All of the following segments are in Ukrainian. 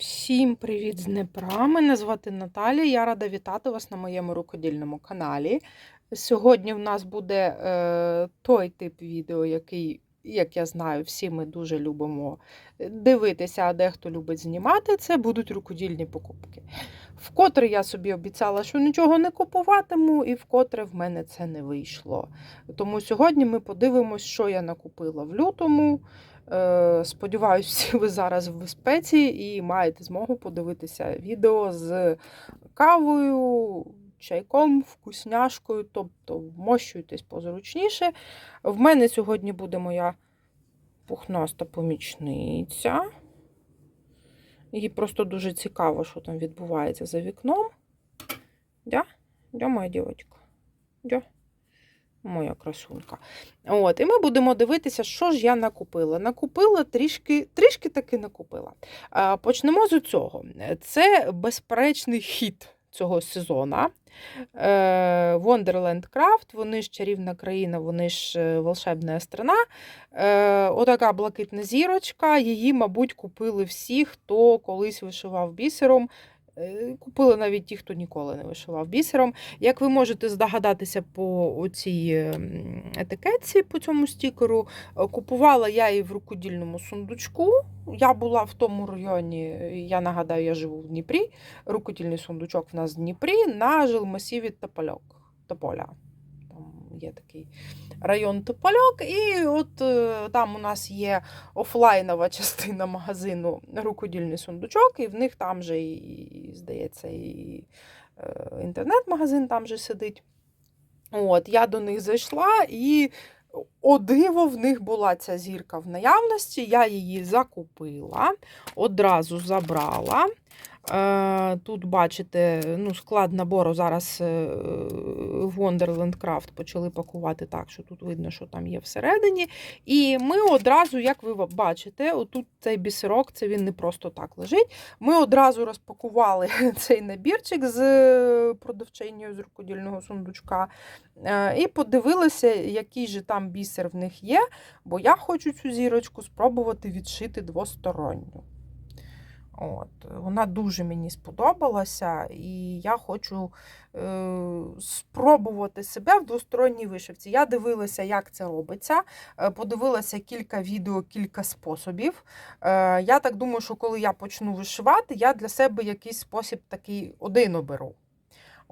Всім привіт з Днепра! Мене звати Наталія. Я рада вітати вас на моєму рукодільному каналі. Сьогодні в нас буде е, той тип відео, який, як я знаю, всі ми дуже любимо дивитися, а дехто любить знімати. Це будуть рукодільні покупки. Вкотре я собі обіцяла, що нічого не купуватиму, і вкотре в мене це не вийшло. Тому сьогодні ми подивимось, що я накупила в лютому. Е, Сподіваюсь, ви зараз в безпеці і маєте змогу подивитися відео з кавою, чайком, вкусняшкою, тобто вмощуйтесь позручніше. В мене сьогодні буде моя пухнаста помічниця. Їй просто дуже цікаво, що там відбувається за вікном. Дя? Дя, моя дівчинка? Дя? Моя красунка. От, І ми будемо дивитися, що ж я накупила. Накупила трішки, трішки таки накупила. А, Почнемо з цього. Це безперечний хід цього сезону. Е, Wonderland Craft, вони ж чарівна країна, вони ж е, волшебна страна. Е, Отака блакитна зірочка. Її, мабуть, купили всі, хто колись вишивав бісером. Е, Купили навіть ті, хто ніколи не вишивав бісером. Як ви можете здогадатися по цій етикетці, по цьому стікеру, е, купувала я її в рукодільному сундучку. Я була в тому районі, я нагадаю, я живу в Дніпрі. Рукодільний сундучок в нас в Дніпрі на жилмасіві Топольок. Тополя. Є такий район Топольок, і от е, там у нас є офлайнова частина магазину рукодільний сундучок, і в них там же, і, здається, і е, інтернет-магазин там же сидить. От, Я до них зайшла і. О, диво, в них була ця зірка в наявності, я її закупила, одразу забрала. Е, Тут, бачите, ну, склад набору зараз е, Wonderland Craft почали пакувати так, що тут видно, що там є всередині. І ми одразу, як ви бачите, отут цей бісерок, це він не просто так лежить. Ми одразу розпакували цей набірчик з продавчиною з рукодільного сундучка. Е, І подивилися, який же там бісер в них є, бо я хочу цю зірочку спробувати відшити двосторонню. От, Вона дуже мені сподобалася, і я хочу е, спробувати себе в двосторонній вишивці. Я дивилася, як це робиться. е, Подивилася кілька відео, кілька способів. Е, Я так думаю, що коли я почну вишивати, я для себе якийсь спосіб такий один оберу.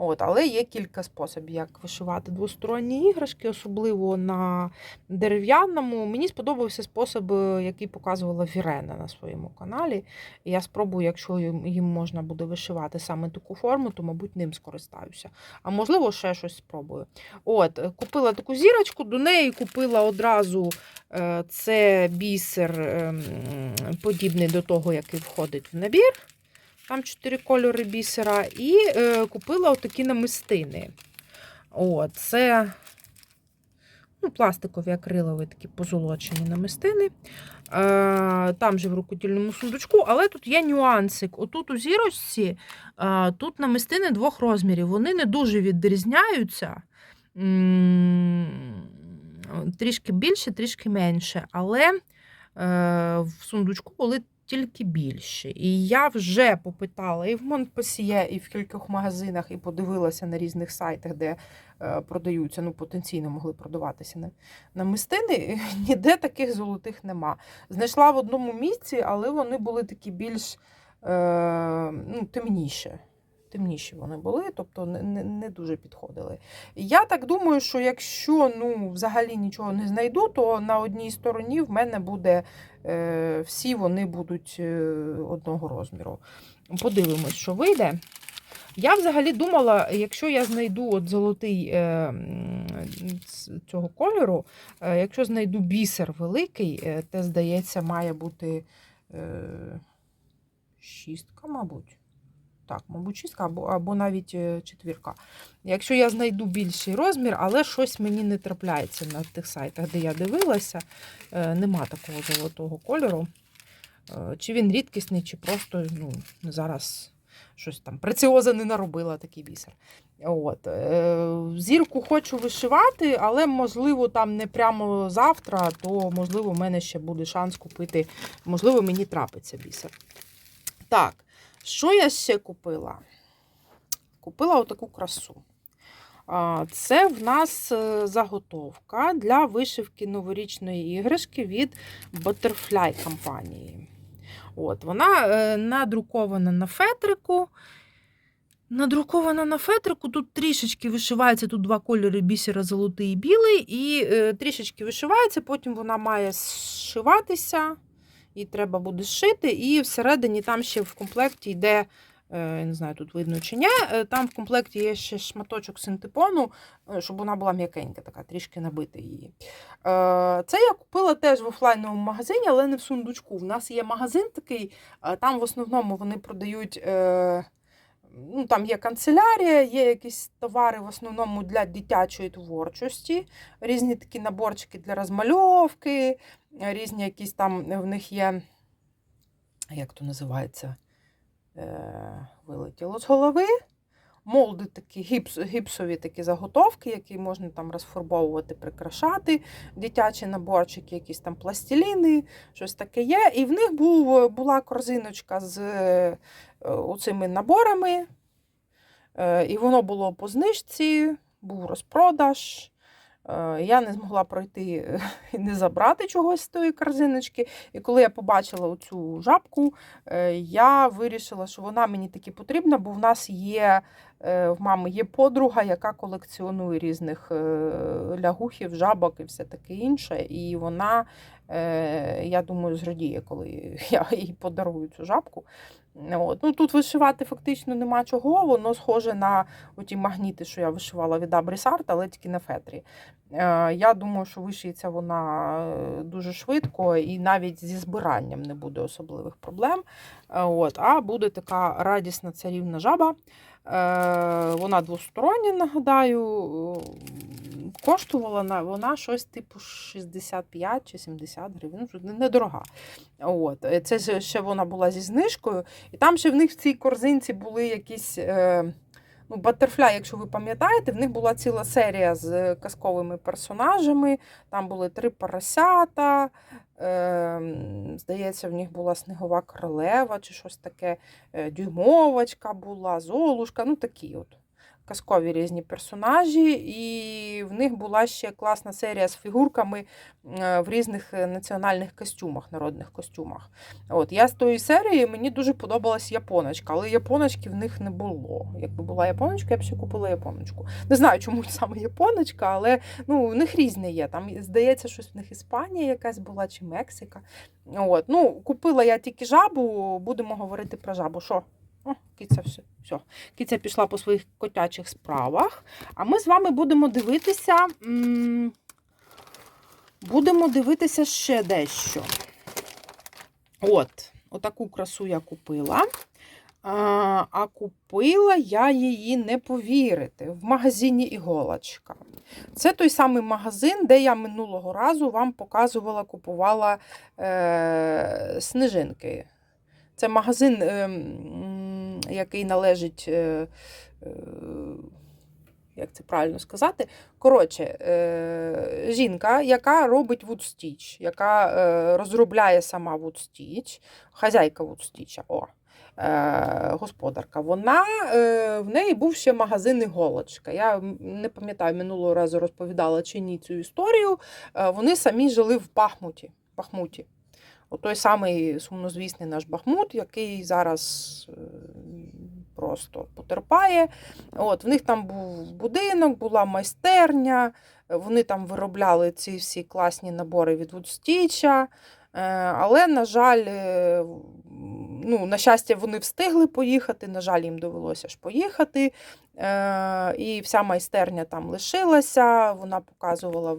От, Але є кілька способів, як вишивати двосторонні іграшки, особливо на дерев'яному. Мені сподобався спосіб, е, який показувала Вірена на своєму каналі. Я спробую, якщо їм можна буде вишивати саме таку форму, то, мабуть, ним скористаюся. А можливо, ще щось спробую. От, е, Купила таку зірочку, до неї купила одразу е, це бісер, ем, подібний до того, який входить в набір. Там чотири кольори бісера. І е, купила отакі намистини. О, це ну, пластикові акрилові такі позолочені намистини. Е, там же в рукодільному сундучку, але тут є нюансик. Отут у зірочці е, тут намистини двох розмірів. Вони не дуже відрізняються. Трішки більше, трішки менше. Але е, в сундучку були тільки більше. І я вже попитала і в Монпасіє, і в кількох магазинах, і подивилася на різних сайтах, де е, продаються, ну, потенційно могли продаватися на, на мистини. Ніде таких золотих нема. Знайшла в одному місці, але вони були такі більш е, ну, темніші. Темніші вони були, тобто не не, дуже підходили. Я так думаю, що якщо ну, взагалі нічого не знайду, то на одній стороні в мене буде е, всі вони будуть е, одного розміру. Подивимось, що вийде. Я взагалі думала, якщо я знайду от золотий е, цього кольору, е, якщо знайду бісер великий, те, здається, має бути шістка, мабуть. Так, мабуть, шістка або або навіть е, четвірка. Якщо я знайду більший розмір, але щось мені не трапляється на тих сайтах, де я дивилася, е, нема такого золотого кольору. Е, чи він рідкісний, чи просто ну, зараз щось там преціоза не наробила такий бісер. От. Зірку хочу вишивати, але, можливо, там не прямо завтра, то, можливо, в мене ще буде шанс купити, можливо, мені трапиться бісер. Так, що я ще купила? Купила отаку красу. Це в нас е, заготовка для вишивки новорічної іграшки від Butterfly компанії. От, Вона е, надрукована на фетрику. Надрукована на фетрику, тут трішечки вишивається, тут два кольори бісера, золотий і білий, і е, трішечки вишивається, потім вона має зшиватися, її треба буде зшити, і всередині там ще в комплекті йде, е, я не знаю, тут видно чи ні, е, там в комплекті є ще шматочок синтепону, е, щоб вона була м'якенька, така, трішки набити її. Це я купила теж в офлайновому магазині, але не в сундучку. У нас є магазин такий, там в основному вони продають. ну, Там є канцелярія, є якісь товари в основному для дитячої творчості, різні такі наборчики для розмальовки, різні якісь там в них є, як то називається, е, вилетіло з голови. Молди такі, гіпс, гіпсові такі заготовки, які можна там розфарбовувати, прикрашати, дитячі наборчики, якісь там пластиліни, щось таке є. І в них був, була корзиночка з е, оцими наборами. Е, І воно було по знижці, був розпродаж. Е, Я не змогла пройти і не забрати чогось з тої корзиночки. І коли я побачила оцю жабку, е, я вирішила, що вона мені таки потрібна, бо в нас є е, в мами є подруга, яка колекціонує різних лягухів, жабок і все таке інше. І вона, я думаю, зрадіє, коли я їй подарую цю жабку. От. Ну, Тут вишивати фактично нема чого, воно схоже на ті магніти, що я вишивала від Абрісарт, але тільки на фетрі. Е, Я думаю, що вишиється вона е, дуже швидко і навіть зі збиранням не буде особливих проблем. Е, От. А буде така радісна царівна жаба. Е, Вона двостороння, нагадаю. Коштувала на- вона щось типу 65 чи 70 гривень, недорога. От. е, Це ще вона була зі знижкою. І там ще в них в цій корзинці були якісь. Е, ну, Баттерфляй, якщо ви пам'ятаєте, в них була ціла серія з казковими персонажами. Там були три поросята. Е, здається, в них була снегова королева чи щось таке. Е, дюймовочка була, золушка, ну такі от. Казкові різні персонажі, і в них була ще класна серія з фігурками е, в різних е, національних костюмах, народних костюмах. От, Я з тої серії мені дуже подобалась японочка, але японочки в них не було. Якби була японочка, я б ще купила японочку. Не знаю, чому саме японочка, але ну, в них різне є. Там, здається, щось в них Іспанія якась була чи Мексика. От, ну, Купила я тільки жабу, будемо говорити про жабу. Що? О, киця все. все. Киця пішла по своїх котячих справах. А ми з вами будемо дивитися. Будемо дивитися ще дещо. От, отаку красу я купила. А, а купила я її не повірите, в магазині іголочка. Це той самий магазин, де я минулого разу вам показувала, купувала е, снежинки. Це магазин, е, який належить, е, е, як це правильно сказати? Коротше, е, жінка, яка робить Woodstitch, яка розробляє сама Woodstitch, хазяйка Woodstitch, о, господарка, вона, в неї був ще магазин іголочка. Я не пам'ятаю, минулого разу розповідала чи ні цю історію. Вони самі жили в Бахмуті. Бахмуті. От той самий сумнозвісний наш Бахмут, який зараз е, просто потерпає. От, В них там був будинок, була майстерня, е, вони там виробляли ці всі класні набори від Вудстіча. Але, на жаль, е, ну, на щастя, вони встигли поїхати, на жаль, їм довелося ж поїхати. Е, І вся майстерня там лишилася. Вона показувала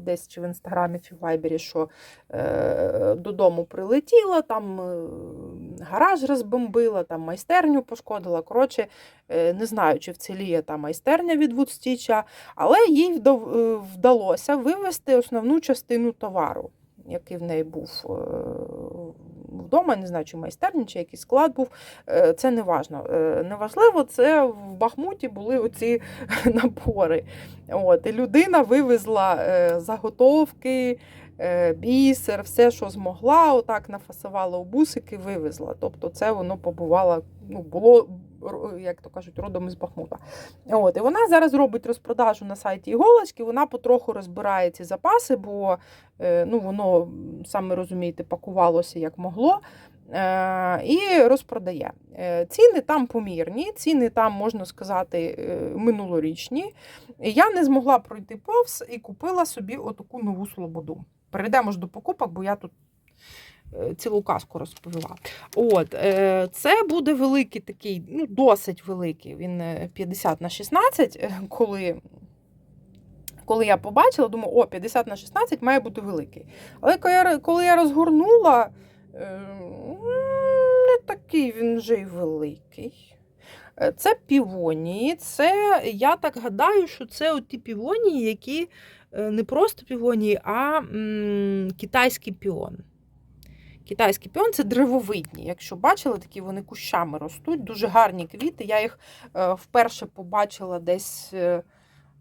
десь чи в інстаграмі, чи в вайбері, що е, додому прилетіла, там е, гараж розбомбила, там майстерню пошкодила. Коротше, е, не знаю, чи вціліє та майстерня від Вудстіча, але їй е, вдалося вивезти основну частину товару, який в неї був вдома, не знаю, чи майстерні, чи якийсь склад був. Е, Це не важно. Е, Неважливо, це в Бахмуті були оці набори. От, і людина вивезла е, заготовки. бісер, все, що змогла, отак нафасувала у бусики, вивезла. Тобто це воно побувало, ну, було, як то кажуть, родом із Бахмута. От, і вона зараз робить розпродажу на сайті іголочки, вона потроху розбирає ці запаси, бо е, ну, воно, саме розумієте, пакувалося як могло. Е, І розпродає. Е, Ціни там помірні, ціни там, можна сказати, минулорічні. Я не змогла пройти повз і купила собі отаку нову слободу. Перейдемо ж до покупок, бо я тут цілу казку розповіла. От, е, це буде великий такий, ну, досить великий. Він е, 50 на 16, е, коли. Коли я побачила, думаю, о, 50 на 16 має бути великий. Але коли я, коли я розгорнула, е, не такий він вже й великий. Е, Це півонії. Це, я так гадаю, що це оті півонії, які е, не просто півонії, а м, китайський піон. Китайський піон це древовидні. Якщо бачили, такі вони кущами ростуть, дуже гарні квіти. Я їх е, вперше побачила десь е,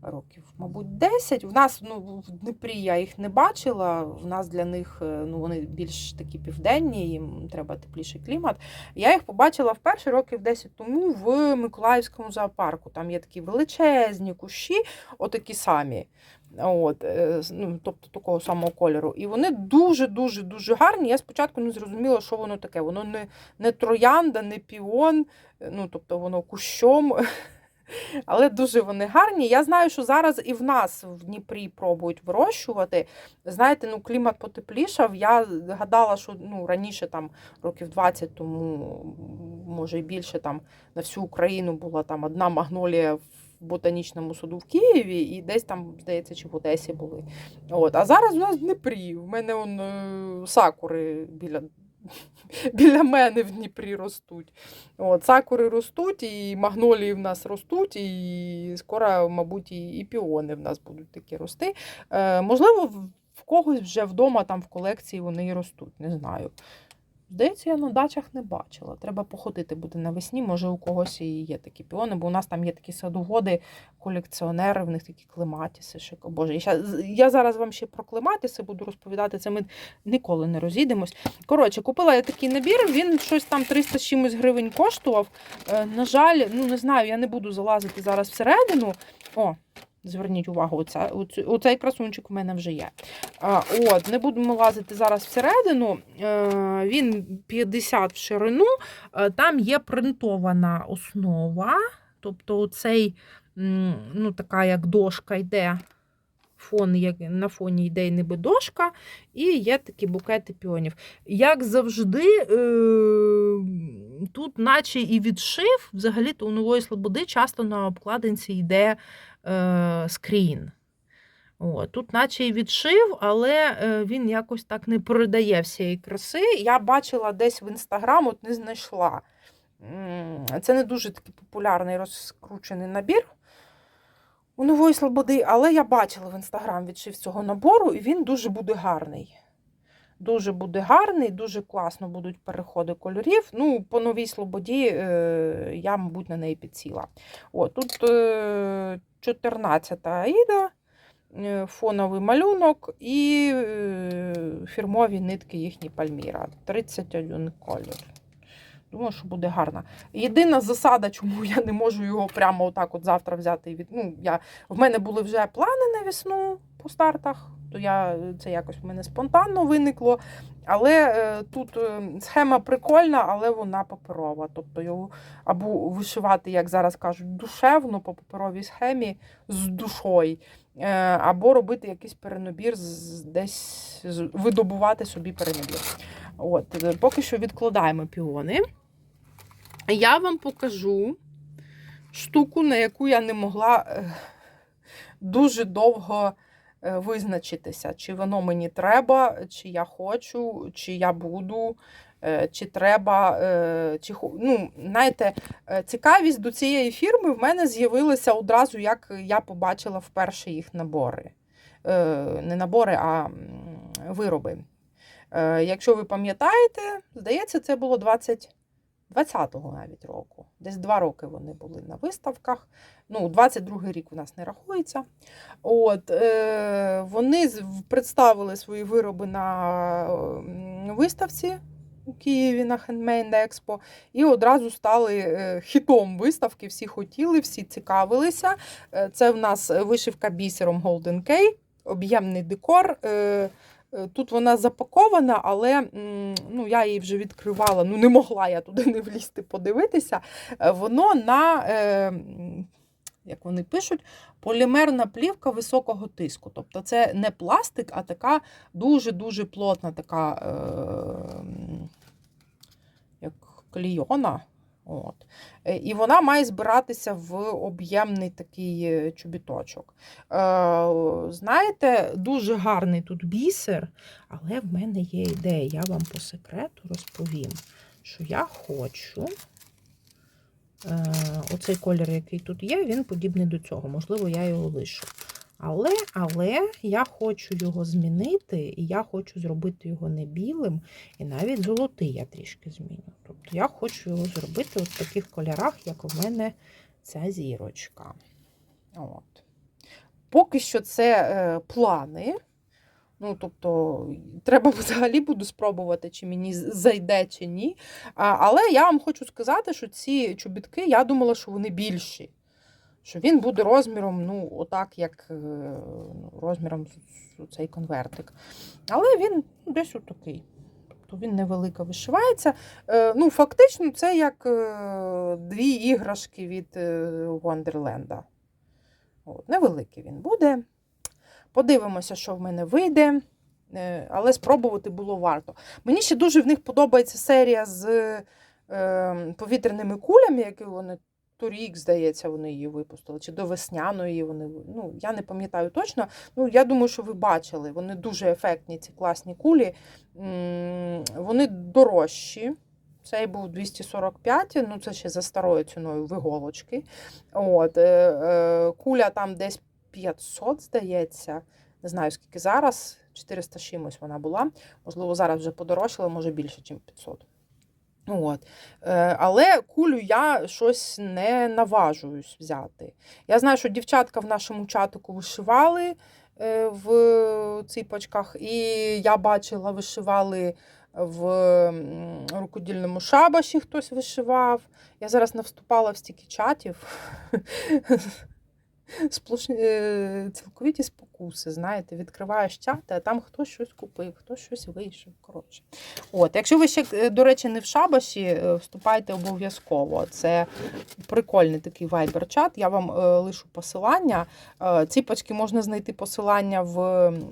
років, мабуть, 10. В нас ну, в Дніпрі я їх не бачила. В нас для них е, ну, вони більш такі південні, їм треба тепліший клімат. Я їх побачила вперше років 10 тому в Миколаївському зоопарку. Там є такі величезні кущі, отакі самі. От, е, ну, тобто такого самого кольору. І вони дуже-дуже дуже гарні. Я спочатку не зрозуміла, що воно таке. Воно не, не троянда, не піон, е, ну, тобто воно кущом. Але дуже вони гарні. Я знаю, що зараз і в нас в Дніпрі пробують вирощувати. Знаєте, ну клімат потеплішав. Я гадала, що ну, раніше, там років 20 тому, може і більше, там на всю Україну була там одна магнолія в ботанічному саду в Києві, і десь там, здається, чи в Одесі були. От. А зараз у нас в Дніпрі. В мене он, е, сакури біля. Біля мене в Дніпрі ростуть. От, сакури ростуть, і магнолії в нас ростуть, і скоро, мабуть, і, піони в нас будуть такі рости. Е, можливо, в, в когось вже вдома там в колекції вони і ростуть, не знаю. Здається, я на дачах не бачила. Треба походити буде навесні. Може, у когось і є такі піони, бо у нас там є такі садоводи, колекціонери, в них такі клематіси. Ще, Боже, я, ща- я зараз вам ще про клематіси буду розповідати. Це ми ніколи не розійдемось. Коротше, купила я такий набір, він щось там 300 з чимось гривень коштував. Е, на жаль, ну не знаю, я не буду залазити зараз всередину. О, зверніть увагу, оцю- оцей красунчик у мене вже є. От, не будемо лазити зараз всередину. Е, він 50 в ширину, е, там є принтована основа. Тобто, оцей, ну, така як дошка йде. Фон, як на фоні йде ніби дошка, і є такі букети піонів. Як завжди, е, тут, наче і відшив, взагалі-то у нової слободи часто на обкладинці йде скрін. О, тут, наче і відшив, але е, він якось так не передає всієї краси. Я бачила десь в інстаграм, от не знайшла. Це не дуже такий популярний розкручений набір у нової слободи, але я бачила в інстаграм відшив цього набору, і він дуже буде гарний. Дуже буде гарний, дуже класно будуть переходи кольорів. Ну, по новій слободі е, я, мабуть, на неї підсіла. О, тут е, 14 аїда, е, фоновий малюнок і е, фірмові нитки їхні Пальміра. 31 колір. Думаю, що буде гарно. Єдина засада, чому я не можу його прямо отак от завтра взяти. Від... Ну, я... В мене були вже плани на весну по стартах, то я... це якось в мене спонтанно виникло. Але е, тут е, схема прикольна, але вона паперова. Тобто його або вишивати, як зараз кажуть, душевно по паперовій схемі з душою, е, або робити якийсь перенабір, з- десь з- видобувати собі перенабір. От, е, поки що відкладаємо піони. Я вам покажу штуку, на яку я не могла е, дуже довго е, визначитися, чи воно мені треба, чи я хочу, чи я буду, чи треба. Чи... Ну, знаєте, цікавість до цієї фірми в мене з'явилася одразу, як я побачила вперше їх набори. Не набори, а вироби. Е, Якщо ви пам'ятаєте, здається, це було 20. 20-го навіть року. Десь два роки вони були на виставках. Ну, 22-й рік у нас не рахується. От, е, вони представили свої вироби на виставці у Києві на Handmade Expo і одразу стали е, хітом виставки. Всі хотіли, всі цікавилися. Це в нас вишивка бісером Golden K, об'ємний декор. Тут вона запакована, але ну, я її вже відкривала. Ну, не могла я туди не влізти подивитися. Е, Воно на, е, як вони пишуть, полімерна плівка високого тиску. Тобто це не пластик, а така дуже-дуже плотна така, е, як клійона. От. Е, І вона має збиратися в об'ємний такий е, чобіточок. Е, знаєте, дуже гарний тут бісер, але в мене є ідея. Я вам по секрету розповім, що я хочу. Е, оцей колір, який тут є, він подібний до цього. Можливо, я його лишу. Але, але я хочу його змінити, і я хочу зробити його не білим, і навіть золотий я трішки зміню. Тобто я хочу його зробити в таких кольорах, як у мене ця зірочка. От. Поки що це е, плани. Ну, тобто, треба взагалі буду спробувати, чи мені зайде, чи ні. А, але я вам хочу сказати, що ці чобітки, я думала, що вони більші. Що він буде розміром, ну, отак, як е, ну, розміром цей конвертик. Але він десь отакий. Тобто він невелико вишивається. Е, ну, фактично, це як е, дві іграшки від Вандерленда. От, невеликий він буде. Подивимося, що в мене вийде. Але спробувати було варто. Мені ще дуже в них подобається серія з повітряними кулями, які вони торік, здається, вони її випустили, чи до весняної вони. Ну, я не пам'ятаю точно. Ну, я думаю, що ви бачили. Вони дуже ефектні, ці класні кулі. Вони дорожчі. Цей був 245, ну це ще за старою ціною в іголочки. От, е, е, куля там десь 500, здається. Не знаю, скільки зараз. 400 чимось вона була. Можливо, зараз вже подорожчала, може більше, ніж 500. От. Е, Але кулю я щось не наважуюсь взяти. Я знаю, що дівчатка в нашому чатику вишивали е, в ципочках, і я бачила, вишивали в рукодільному шабаші хтось вишивав. Я зараз не вступала в стільки чатів. Сплошні, е, цілковіті спокуси, знаєте, відкриваєш чати, а там хтось щось купив, хтось щось вийшов. Коротше. От, якщо ви ще, е, до речі, не в шабаші, е, вступайте обов'язково. Це прикольний такий вайбер-чат. Я вам лишу посилання. Е, ці можна знайти посилання в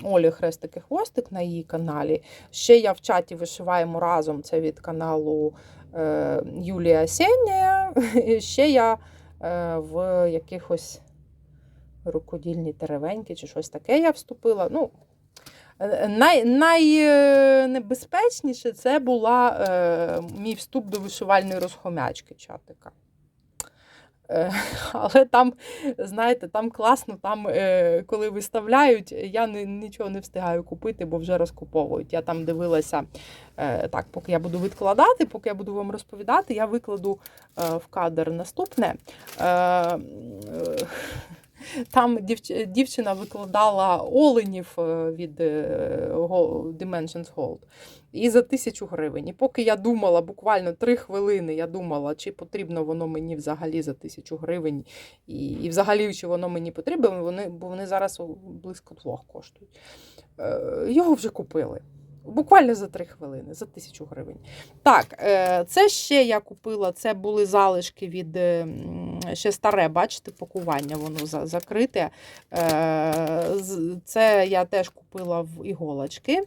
Олі Хрестики Хвостик на її каналі. Ще я в чаті вишиваємо разом. Це від каналу Юлія Сенія. Ще я в якихось рукодільні теревеньки чи щось таке я вступила. Ну, е, най, найнебезпечніше це була е, мій вступ до вишивальної розхомячки чатика. Е, але там, знаєте, там класно, там, е, коли виставляють, я нічого не встигаю купити, бо вже розкуповують. Я там дивилася, е, так, поки я буду відкладати, поки я буду вам розповідати, я викладу е, в кадр наступне. Е, е, там дівчина викладала оленів е, від е, Dimensions Gold. І за тисячу гривень. І поки я думала, буквально три хвилини, я думала, чи потрібно воно мені взагалі за тисячу гривень, і, і взагалі, чи воно мені потрібно, вони, бо вони зараз близько двох коштують. Е, його вже купили. Буквально за три хвилини, за тисячу гривень. Так, е, це ще я купила. Це були залишки від е, ще старе, бачите, пакування, воно закрите. Е, Це я теж купила в іголочки.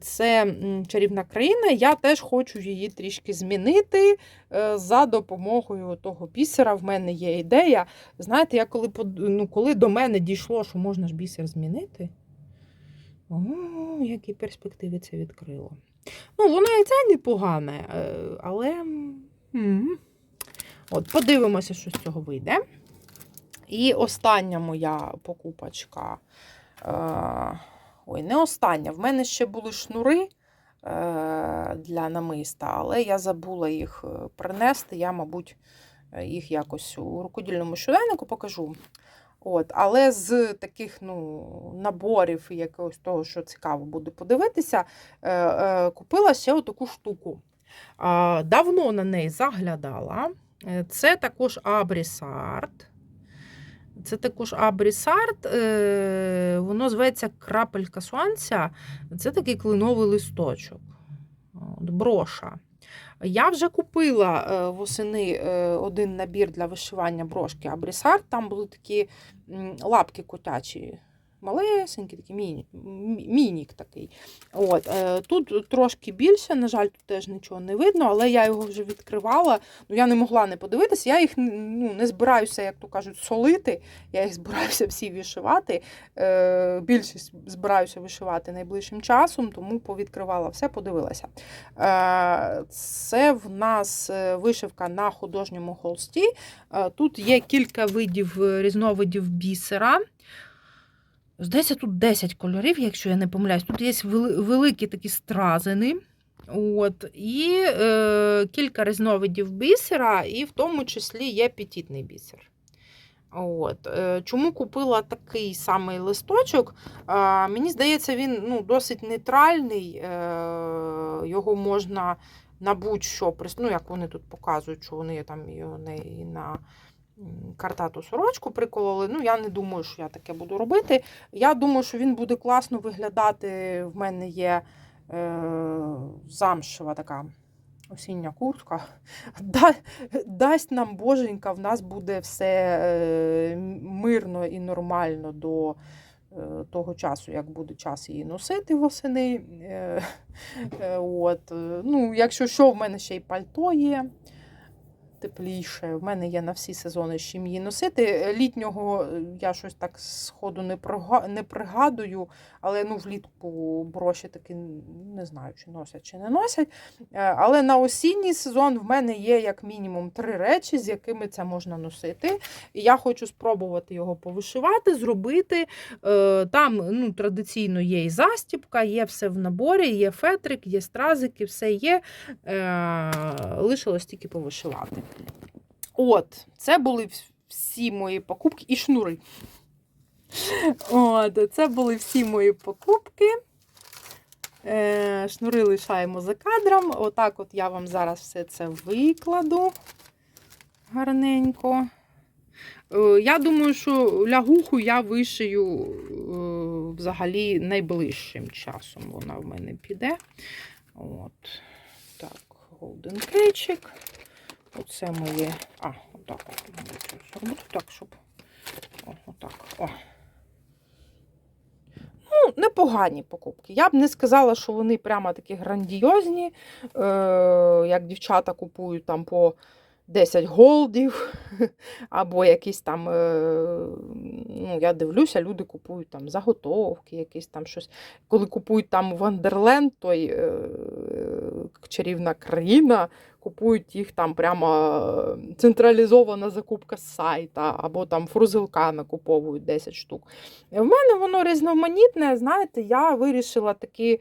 Це чарівна країна. Я теж хочу її трішки змінити за допомогою того бісера. В мене є ідея. Знаєте, я коли ну, коли до мене дійшло, що можна ж бісер змінити. О, які перспективи це відкрило. Ну, воно і це непогане, е, але. От, подивимося, що з цього вийде. І остання моя покупочка. Е, ой, не остання. В мене ще були шнури для намиста, але я забула їх е, принести. Я, мабуть, е, їх якось у рукодільному щоденнику покажу. От, але з таких ну, наборів якогось того, що цікаво буде подивитися, е, е, купила ще отаку штуку. А, давно на неї заглядала. Е, Це також Абрісарт. Це також Абрісарт, е, воно зветься крапелька сонця. Це такий клиновий листочок. От, броша. Я вже купила е, восени е, один набір для вишивання брошки Абрісар. Там були такі лапки котячі. Малесенький, такий міні, мінік такий. От, е, тут трошки більше, на жаль, тут теж нічого не видно, але я його вже відкривала. Ну, я не могла не подивитися. Я їх ну, не збираюся, як то кажуть, солити. Я їх збираюся всі вишивати. Е, більшість збираюся вишивати найближчим часом, тому повідкривала все, подивилася. Е, це в нас е, вишивка на художньому холсті. Е, тут є кілька видів різновидів бісера. Здається, тут 10 кольорів, якщо я не помиляюсь. Тут є великі такі стразини. От, і е, кілька різновидів бісера, і в тому числі є петітний бісер. От. е, Чому купила такий самий листочок? Е, Мені здається, він ну, досить нейтральний. е, Його можна на будь-що, ну, як вони тут показують, що вони там і на картату сорочку прикололи. Ну, я не думаю, що я таке буду робити. Я думаю, що він буде класно виглядати. В мене є е, замшева така осіння куртка. Да, дасть нам боженька, в нас буде все е, мирно і нормально до е, того часу, як буде час її носити восени. Е, е, от. Ну, якщо що, в мене ще й пальто є. Тепліше, в мене є на всі сезони з чим її носити. Е, Літнього е, я щось так сходу не, не пригадую, але ну, влітку броші таки не знаю, чи носять, чи не носять. Е, Але на осінній сезон в мене є як мінімум три речі, з якими це можна носити. І я хочу спробувати його повишивати, зробити. Там ну, традиційно є і застіпка, є все в наборі, є фетрик, є стразики, все є. Лишилось тільки повишивати. От, це були всі мої покупки і шнури. От, це були всі мої покупки. Е, шнури лишаємо за кадром. Отак от я вам зараз все це викладу гарненько. Е, Я думаю, що лягуху я вишию е, взагалі найближчим часом. Вона в мене піде. От. Так, голден кейчик. Оце моє. А, отак от зробити так, щоб. О, отак. О. Ну, непогані покупки. Я б не сказала, що вони прямо такі грандіозні, е, як дівчата купують там по 10 голдів, або якісь там, е, ну, я дивлюся, люди купують там заготовки, якісь там щось. Коли купують там Вандерленд, той е, чарівна країна, купують їх там прямо е, централізована закупка з сайта, або там фрузилка накуповують 10 штук. В мене воно різноманітне, знаєте, я вирішила таки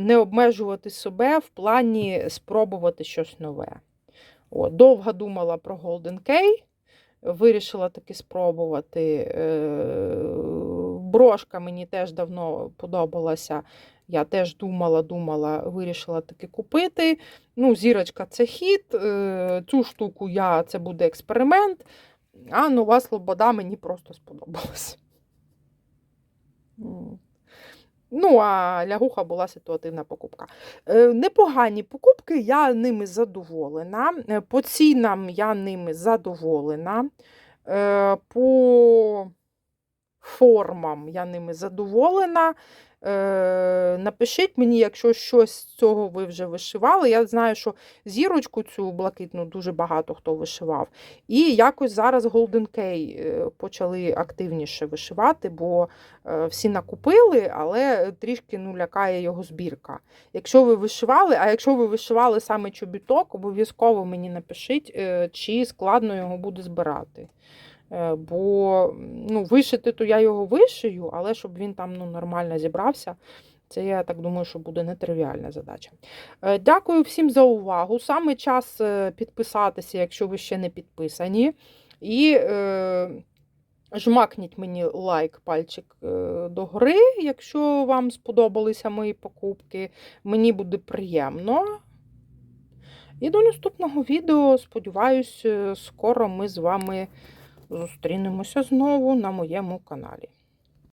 не обмежувати себе в плані спробувати щось нове. От, довго думала про Golden Key, вирішила таки спробувати. Е, брошка мені теж давно подобалася. Я теж думала, думала, вирішила таки купити. Ну, зірочка це хід. е, Цю штуку я це буде експеримент, а нова Слобода мені просто сподобалась. Ну, а лягуха була ситуативна покупка. Е, Непогані покупки, я ними задоволена. Е, По цінам я ними задоволена. Е, По формам я ними задоволена. Е, Напишіть мені, якщо щось з цього ви вже вишивали. Я знаю, що зірочку цю блакитну дуже багато хто вишивав. І якось зараз Golden е, почали активніше вишивати, бо е, всі накупили, але трішки ну, лякає його збірка. Якщо ви вишивали, а якщо ви вишивали саме чобіток, обов'язково мені напишіть, е, чи складно його буде збирати. Е, Бо ну, вишити, то я його вишию, але щоб він там ну, нормально зібрався, Це я так думаю, що буде нетривіальна задача. Е, Дякую всім за увагу. Саме час е, підписатися, якщо ви ще не підписані. І е, жмакніть мені лайк, пальчик е, догори, якщо вам сподобалися мої покупки. Мені буде приємно. І до наступного відео, сподіваюсь, скоро ми з вами зустрінемося знову на моєму каналі.